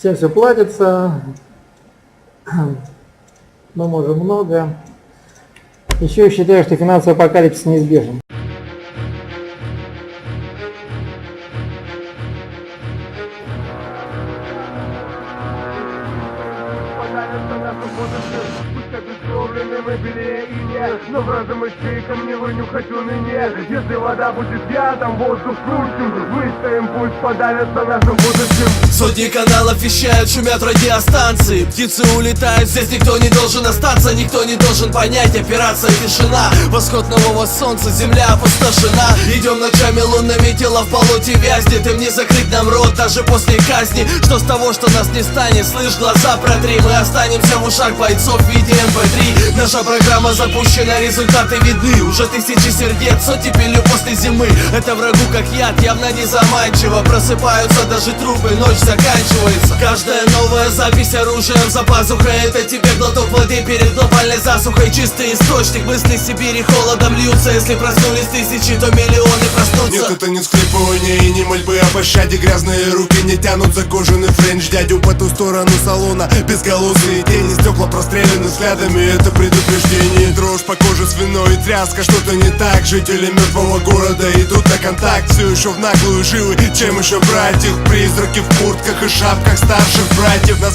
Всем все платится. Мы можем много. Еще я считаю, что финансовый апокалипсис неизбежен. Но в разум ищейкам не вынюхать уныне Если вода будет ядом, воздух крутим Выстоим, пусть подавятся нашим будущим Сотни каналов вещают, шумят радиостанции. Птицы улетают, здесь никто не должен остаться. Никто не должен понять, операция тишина. Восход нового солнца, земля опустошена. Идем ночами лунными, тело в болоте вязнет. Им не закрыть нам рот даже после казни. Что с того, что нас не станет, слышь, глаза протри Мы останемся в ушах бойцов в виде МП3 Наша программа запущена, результаты видны. Уже тысячи сердец, пилю после зимы. Это врагу как яд, явно не заманчиво. Просыпаются даже трупы, ночь заканчивается. Каждая новая запись оружием за пазухой. Это тебе глоток воды перед глобальной засухой. Чистый источник мысли Сибири холодом льются. Если проснулись тысячи, то миллионы проснутся. Нет, это не всклипывание и не мольбы о пощаде. Грязные руки не тянут за кожаный френч. Дядю по ту сторону салона Безголосые тени, стекла простреляны взглядами Это предупреждение, дрожь по коже свиной Тряска, что-то не так. Жители мертвого города идут на контакт Все еще в наглую живы, чем еще брать их? Призраки в куртках и шапках старших братьев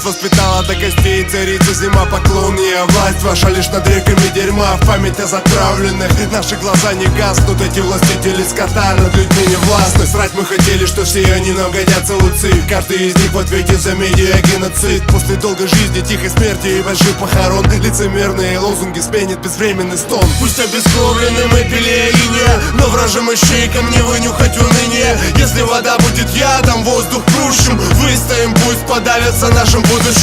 воспитала до костей царица зима Поклонная власть. Ваша лишь над реками дерьма В память о затравленных. Наши глаза не гаснут Эти властители скота над людьми не властны. Срать мы хотели, что все они нам годятся луцы. Каждый из них в ответе за медиа геноцид. После долгой жизни, тихой смерти и больших похорон Лицемерные лозунги сменит безвременный стон. Пусть обескровлены мы белее иния Но вражим ищейкам не вынюхать уныние. Если вода будет ядом, воздух прущим. Выстоим, пусть подавятся нашим будущим